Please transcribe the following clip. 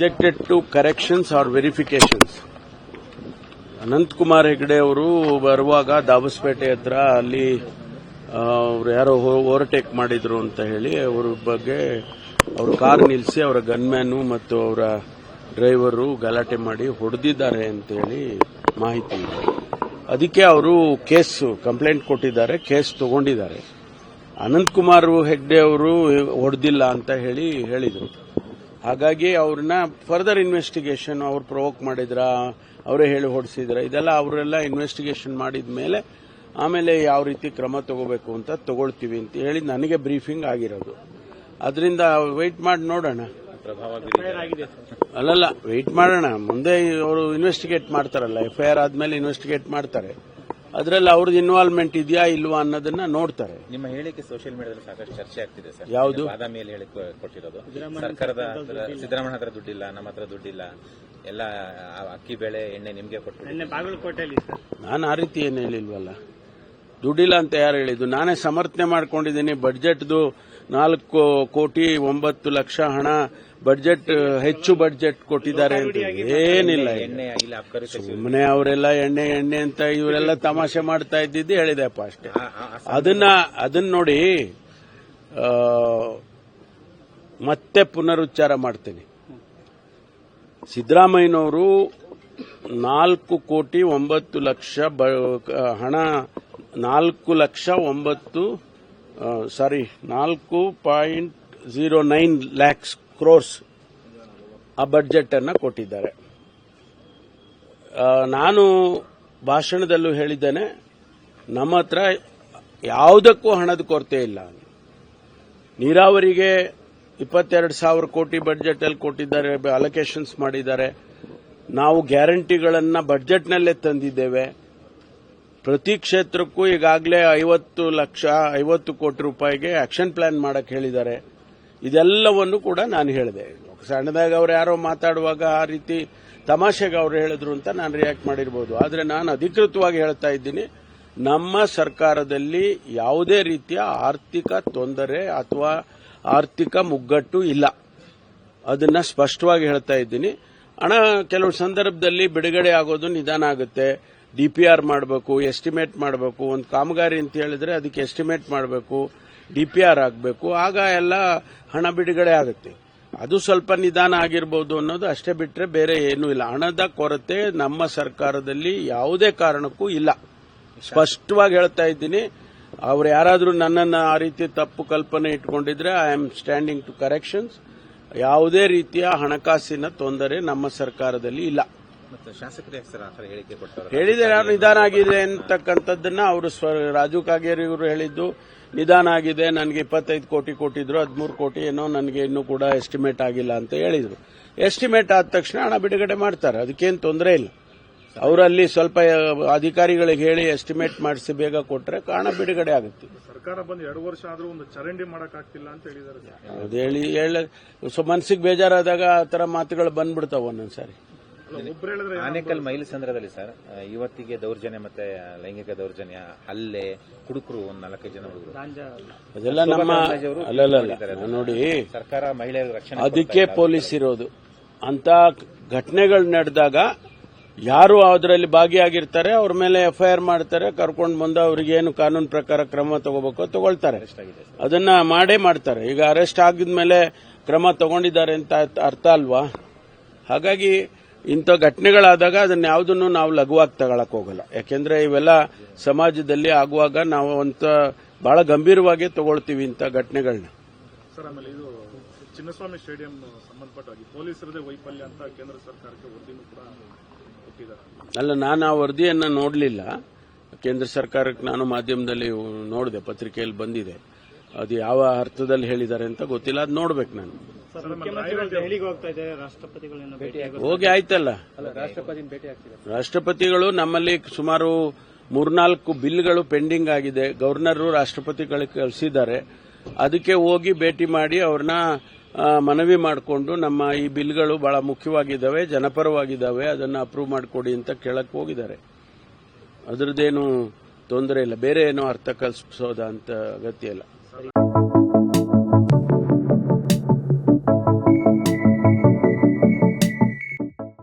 subjected to corrections or verifications Ananthkumar Hegde ಅವರು ಬರುವಾಗ ದಾಬಸ್ಪೇಟೆ ಹತ್ರ ಅಲ್ಲಿ ಅವರು ಯಾರೋ ಓವರ್ಟೇಕ್ ಮಾಡಿದ್ರು ಅಂತ ಹೇಳಿ ಅವ್ರ ಬಗ್ಗೆ ಅವರು ಕಾರ್ ನಿಲ್ಲಿಸಿ ಅವರ ಗನ್ಮ್ಯಾನು ಮತ್ತು ಅವರ ಡ್ರೈವರು ಗಲಾಟೆ ಮಾಡಿ ಹೊಡೆದಿದ್ದಾರೆ ಅಂತೇಳಿ ಮಾಹಿತಿ ಇದೆ. ಅದಕ್ಕೆ ಅವರು ಕೇಸ್, ಕಂಪ್ಲೇಂಟ್ ಕೊಟ್ಟಿದ್ದಾರೆ, ಕೇಸ್ ತಗೊಂಡಿದ್ದಾರೆ. ಅನಂತಕುಮಾರ್ ಹೆಗ್ಡೆ ಅವರು ಹೊಡೆದಿಲ್ಲ ಅಂತ ಹೇಳಿ ಹೇಳಿದರು. ಹಾಗಾಗಿ ಅವ್ರನ್ನ ಫರ್ದರ್ ಇನ್ವೆಸ್ಟಿಗೇಷನ್ ಅವ್ರು ಪ್ರೊವೋಕ್ ಮಾಡಿದ್ರ, ಅವರೇ ಹೇಳಿ ಹೊಡಿಸಿದ್ರ, ಇದೆಲ್ಲ ಅವರೆಲ್ಲ ಇನ್ವೆಸ್ಟಿಗೇಷನ್ ಮಾಡಿದ ಮೇಲೆ ಆಮೇಲೆ ಯಾವ ರೀತಿ ಕ್ರಮ ತಗೋಬೇಕು ಅಂತ ತಗೊಳ್ತೀವಿ ಅಂತ ಹೇಳಿ ನನಗೆ ಬ್ರೀಫಿಂಗ್ ಆಗಿರೋದು. ಅದರಿಂದ ವೆಯ್ಟ್ ಮಾಡಿ ನೋಡೋಣ. ಅಲ್ಲಲ್ಲ ವೆಯ್ಟ್ ಮಾಡೋಣ. ಮುಂದೆ ಅವರು ಇನ್ವೆಸ್ಟಿಗೇಟ್ ಮಾಡ್ತಾರಲ್ಲ ಎಫ್ಐಆರ್ ಆದ್ಮೇಲೆ ಇನ್ವೆಸ್ಟಿಗೇಟ್ ಮಾಡ್ತಾರೆ. ಅದರಲ್ಲಿ ಅವ್ರದ್ದು ಇನ್ವಾಲ್ವ್ಮೆಂಟ್ ಇದೆಯಾ ಇಲ್ವಾ ಅನ್ನೋದನ್ನ ನೋಡ್ತಾರೆ. ನಿಮ್ಮ ಹೇಳಿಕೆ ಸೋಷಿಯಲ್ ಮೀಡಿಯಾದಲ್ಲಿ ಸಾಕಷ್ಟು ಚರ್ಚೆ ಆಗ್ತಿದೆ ಸರ್. ಯಾವುದು? ಮೇಲೆ ಹೇಳಿ ಕೊಟ್ಟಿರೋದು. ಸರ್ಕಾರದ ಸಿದ್ದರಾಮಯ್ಯ ಹತ್ರ ದುಡ್ಡಿಲ್ಲ ನಮ್ಮ ಹತ್ರ ದುಡ್ಡಿಲ್ಲ. ಎಲ್ಲ ಅಕ್ಕಿ ಬೆಳೆ ಎಣ್ಣೆ ನಿಮ್ಗೆ ಕೊಟ್ಟು ಬಾಗಲಕೋಟೆಯಲ್ಲಿ ಸರ್. ನಾನು ಆ ರೀತಿ ಏನು ಹೇಳಿಲ್ವಲ್ಲ? ದುಡ್ಡಿಲ್ಲ ಅಂತ ಯಾರು ಹೇಳಿದ್ದು? ನಾನೇ ಸಮರ್ಥನೆ ಮಾಡ್ಕೊಂಡಿದ್ದೀನಿ. ಬಡ್ಜೆಟ್ದು ನಾಲ್ಕು ಕೋಟಿ ಒಂಬತ್ತು ಲಕ್ಷ ಹಣ ಬಡ್ಜೆಟ್ ಹೆಚ್ಚು ಬಡ್ಜೆಟ್ ಕೊಟ್ಟಿದ್ದಾರೆ ಅಂತ ಏನಿಲ್ಲ ಸುಮ್ಮನೆ ಅವರೆಲ್ಲ ಎಣ್ಣೆ ಎಣ್ಣೆ ಅಂತ ಇವರೆಲ್ಲ ತಮಾಷೆ ಮಾಡ್ತಾ ಇದ್ದಿದ್ದು ಹೇಳಿದೆಪ್ಪ ಅಷ್ಟೇ. ಅದನ್ನ ಅದನ್ನ ನೋಡಿ ಮತ್ತೆ ಪುನರುಚ್ಚಾರ ಮಾಡ್ತೀನಿ. ಸಿದ್ದರಾಮಯ್ಯನವರು ನಾಲ್ಕು ಕೋಟಿ ಒಂಬತ್ತು ಲಕ್ಷ ಹಣ ನಾಲ್ಕು ಲಕ್ಷ ಒಂಬತ್ತು ಸಾರಿ ನಾಲ್ಕು point zero nine lakhs crores ಆ ಬಡ್ಜೆಟ್ ಅನ್ನ ಕೊಟ್ಟಿದ್ದಾರೆ ನಾನು ಭಾಷಣದಲ್ಲೂ ಹೇಳಿದ್ದೇನೆ, ನಮ್ಮ ಹತ್ರ ಯಾವುದಕ್ಕೂ ಹಣದ ಕೊರತೆ ಇಲ್ಲ. ನೀರಾವರಿಗೆ ಇಪ್ಪತ್ತೆರಡು ಸಾವಿರ ಕೋಟಿ ಬಡ್ಜೆಟ್ ಅಲ್ಲಿ ಕೊಟ್ಟಿದ್ದಾರೆ ಅಲೋಕೇಶನ್ಸ್ ಮಾಡಿದ್ದಾರೆ. ನಾವು ಗ್ಯಾರಂಟಿಗಳನ್ನ ಬಡ್ಜೆಟ್ನಲ್ಲೇ ತಂದಿದ್ದೇವೆ. ಪ್ರತಿ ಕ್ಷೇತ್ರಕ್ಕೂ ಈಗಾಗಲೇ ಐವತ್ತು ಲಕ್ಷ, ಐವತ್ತು ಕೋಟಿ ರೂಪಾಯಿಗೆ ಆಕ್ಷನ್ ಪ್ಲಾನ್ ಮಾಡಕ್ಕೆ ಹೇಳಿದ್ದಾರೆ. ಇದೆಲ್ಲವನ್ನು ಕೂಡ ನಾನು ಹೇಳಿದೆ. ಸಣ್ಣದಾಗ ಅವ್ರು ಯಾರೋ ಮಾತಾಡುವಾಗ ಆ ರೀತಿ ತಮಾಷೆಗೆ ಅವ್ರು ಹೇಳಿದ್ರು ಅಂತ ನಾನು ರಿಯಾಕ್ಟ್ ಮಾಡಿರ್ಬೋದು. ಆದರೆ ನಾನು ಅಧಿಕೃತವಾಗಿ ಹೇಳ್ತಾ ಇದ್ದೀನಿ, ನಮ್ಮ ಸರ್ಕಾರದಲ್ಲಿ ಯಾವುದೇ ರೀತಿಯ ಆರ್ಥಿಕ ತೊಂದರೆ ಅಥವಾ ಆರ್ಥಿಕ ಮುಗ್ಗಟ್ಟು ಇಲ್ಲ. ಅದನ್ನ ಸ್ಪಷ್ಟವಾಗಿ ಹೇಳ್ತಾ ಇದ್ದೀನಿ. ಹಣ ಕೆಲವು ಸಂದರ್ಭದಲ್ಲಿ ಬಿಡುಗಡೆ ಆಗೋದು ನಿಧಾನ ಆಗುತ್ತೆ. ಡಿಪಿಆರ್ ಮಾಡಬೇಕು, ಎಸ್ಟಿಮೇಟ್ ಮಾಡಬೇಕು. ಒಂದು ಕಾಮಗಾರಿ ಅಂತ ಹೇಳಿದ್ರೆ ಅದಕ್ಕೆ ಎಸ್ಟಿಮೇಟ್ ಮಾಡಬೇಕು. ಡಿಪಿಆರ್ ಆಗಬೇಕು, ಆಗ ಎಲ್ಲ ಹಣ ಬಿಡುಗಡೆ ಆಗುತ್ತೆ. ಅದು ಸ್ವಲ್ಪ ನಿಧಾನ ಆಗಿರ್ಬೋದು ಅನ್ನೋದು ಅಷ್ಟೇ ಬಿಟ್ಟರೆ ಬೇರೆ ಏನೂ ಇಲ್ಲ. ಹಣದ ಕೊರತೆ ನಮ್ಮ ಸರ್ಕಾರದಲ್ಲಿ ಯಾವುದೇ ಕಾರಣಕ್ಕೂ ಇಲ್ಲ. ಸ್ಪಷ್ಟವಾಗಿ ಹೇಳ್ತಾ ಇದ್ದೀನಿ, ಅವ್ರು ಯಾರಾದರೂ ನನ್ನನ್ನು ಆ ರೀತಿ ತಪ್ಪು ಕಲ್ಪನೆ ಇಟ್ಕೊಂಡಿದ್ರೆ I am standing to corrections ಯಾವುದೇ ರೀತಿಯ ಹಣಕಾಸಿನ ತೊಂದರೆ ನಮ್ಮ ಸರ್ಕಾರದಲ್ಲಿ ಇಲ್ಲ. ಮತ್ತು ಶಾಸಕರು ಯಾಕೆ ಸರ್ ಆ ಥರ ಹೇಳಿಕೆ ಕೊಟ್ಟವರು? ಹೇಳಿದರೆ ಯಾರು ನಿಧಾನ ಆಗಿದೆ ಅಂತಕ್ಕಂಥದ್ದನ್ನ ಅವರು ಸ್ವ ರಾಜು ಕಾಗೇರಿ ಅವರು ಹೇಳಿದ್ದು. ನಿಧಾನ ಆಗಿದೆ ನನಗೆ ಇಪ್ಪತ್ತೈದು ಕೋಟಿ ಕೊಟ್ಟಿದ್ರು ಹದಿಮೂರು ಕೋಟಿ ಏನೋ ನನಗೆ ಇನ್ನೂ ಕೂಡ ಎಸ್ಟಿಮೇಟ್ ಆಗಿಲ್ಲ ಅಂತ ಹೇಳಿದ್ರು. ಎಸ್ಟಿಮೇಟ್ ಆದ ತಕ್ಷಣ ಹಣ ಬಿಡುಗಡೆ ಮಾಡ್ತಾರೆ ಅದಕ್ಕೇನು ತೊಂದರೆ ಇಲ್ಲ. ಅವರಲ್ಲಿ ಸ್ವಲ್ಪ ಅಧಿಕಾರಿಗಳಿಗೆ ಹೇಳಿ ಎಸ್ಟಿಮೇಟ್ ಮಾಡಿಸಿ ಬೇಗ ಕೊಟ್ಟರೆ ಹಣ ಬಿಡುಗಡೆ ಆಗುತ್ತೆ. ಸರ್ಕಾರ ಬಂದು ಎರಡು ವರ್ಷ ಆದರೂ ಒಂದು ಚರಂಡಿ ಮಾಡೋಕ್ಕಾಗ್ತಿಲ್ಲ ಅಂತ ಹೇಳಿದ್ದಾರೆ ಸರ್. ಅದು ಹೇಳಿ ಹೇಳ ಸೊ ಮನ್ಸಿಗೆ ಬೇಜಾರಾದಾಗ ಆ ಥರ ಮಾತುಗಳು ಬಂದ್ಬಿಡ್ತಾವ ಒಂದೊಂದ್ಸಾರಿ. ಒಬ್ರು ಹೇಳಿದ್ರೆ ಆನೇಕಲ್ ಮೈಲಸಂದ್ರದಲ್ಲಿ ಸರ್ ಇವತ್ತಿಗೆ ದೌರ್ಜನ್ಯ ಮತ್ತೆ ಲೈಂಗಿಕ ದೌರ್ಜನ್ಯ ಹಲ್ಲೆ ಕುಡುಕರು ಒಂದ್ ನಾಲ್ಕೈದು ಜನ ಹುಡುಗರು. ಅದೆಲ್ಲ ನಮ್ಮ ಅಲ್ಲಲ್ಲ ನಾನು ನೋಡಿ ಸರ್ಕಾರ ಮಹಿಳೆಯರ ರಕ್ಷಣೆ ಅದಕ್ಕೆ ಪೊಲೀಸ್ ಇರೋದು. ಅಂತ ಘಟನೆಗಳು ನಡೆದಾಗ ಯಾರು ಅದರಲ್ಲಿ ಭಾಗಿಯಾಗಿರ್ತಾರೆ ಅವ್ರ ಮೇಲೆ ಎಫ್ಐಆರ್ ಮಾಡ್ತಾರೆ ಕರ್ಕೊಂಡು ಬಂದು ಅವ್ರಿಗೇನು ಕಾನೂನು ಪ್ರಕಾರ ಕ್ರಮ ತಗೋಬೇಕು ತಗೊಳ್ತಾರೆ. ಅದನ್ನ ಮಾಡೇ ಮಾಡ್ತಾರೆ. ಈಗ ಅರೆಸ್ಟ್ ಆಗಿದ್ಮೇಲೆ ಕ್ರಮ ತಗೊಂಡಿದ್ದಾರೆ ಅಂತ ಅರ್ಥ ಅಲ್ವಾ? ಹಾಗಾಗಿ ಇಂಥ ಘಟನೆಗಳಾದಾಗ ಅದನ್ನ ಯಾವುದನ್ನು ನಾವು ಲಘುವಾಗಿ ತಗೊಳಕ್ ಹೋಗಲ್ಲ. ಯಾಕೆಂದ್ರೆ ಇವೆಲ್ಲ ಸಮಾಜದಲ್ಲಿ ಆಗುವಾಗ ನಾವು ಅಂತ ಬಹಳ ಗಂಭೀರವಾಗಿ ತಗೊಳ್ತೀವಿ ಇಂಥ ಘಟನೆಗಳನ್ನ ಸರ್ ಆಮೇಲೆ ಇದು ಚಿನ್ನಸ್ವಾಮಿ ಸ್ಟೇಡಿಯಂ ಸಂಬಂಧಪಟ್ಟಾಗಿ ಪೊಲೀಸರದೇ ವೈಫಲ್ಯ ಅಂತ ಕೇಂದ್ರ ಸರ್ಕಾರಕ್ಕೆ ವರದಿನೂ ಕೂಡ ಕೊಟ್ಟಿದ್ದಾರೆ. ಅಲ್ಲ ನಾನು ಆ ವರದಿಯನ್ನ ನೋಡಲಿಲ್ಲ. ಕೇಂದ್ರ ಸರ್ಕಾರಕ್ಕೆ ನಾನು ಮಾಧ್ಯಮದಲ್ಲಿ ನೋಡಿದೆ ಪತ್ರಿಕೆಯಲ್ಲಿ ಬಂದಿದೆ. ಅದು ಯಾವ ಅರ್ಥದಲ್ಲಿ ಹೇಳಿದ್ದಾರೆ ಅಂತ ಗೊತ್ತಿಲ್ಲ ಅದು ನೋಡ್ಬೇಕು ನಾನು. ಹೋಗಿ ಆಯ್ತಲ್ಲ? ರಾಷ್ಟ್ರಪತಿಗಳು ನಮ್ಮಲ್ಲಿ ಸುಮಾರು ಮೂರ್ನಾಲ್ಕು ಬಿಲ್ಗಳು ಪೆಂಡಿಂಗ್ ಆಗಿದೆ. ಗವರ್ನರ್ ರಾಷ್ಟ್ರಪತಿಗಳಿಗೆ ಕಳಿಸಿದ್ದಾರೆ. ಅದಕ್ಕೆ ಹೋಗಿ ಭೇಟಿ ಮಾಡಿ ಅವ್ರನ್ನ ಮನವಿ ಮಾಡಿಕೊಂಡು ನಮ್ಮ ಈ ಬಿಲ್ಗಳು ಬಹಳ ಮುಖ್ಯವಾಗಿದ್ದಾವೆ ಜನಪರವಾಗಿದ್ದಾವೆ ಅದನ್ನು ಅಪ್ರೂವ್ ಮಾಡಿಕೊಡಿ ಅಂತ ಕೇಳಕ್ಕೆ ಹೋಗಿದ್ದಾರೆ. ಅದರದ್ದೇನು ತೊಂದರೆ ಇಲ್ಲ. ಬೇರೆ ಏನೋ ಅರ್ಥ ಕಲ್ಪಿಸೋದ ಅಂತ ಅಗತ್ಯ ಇಲ್ಲ.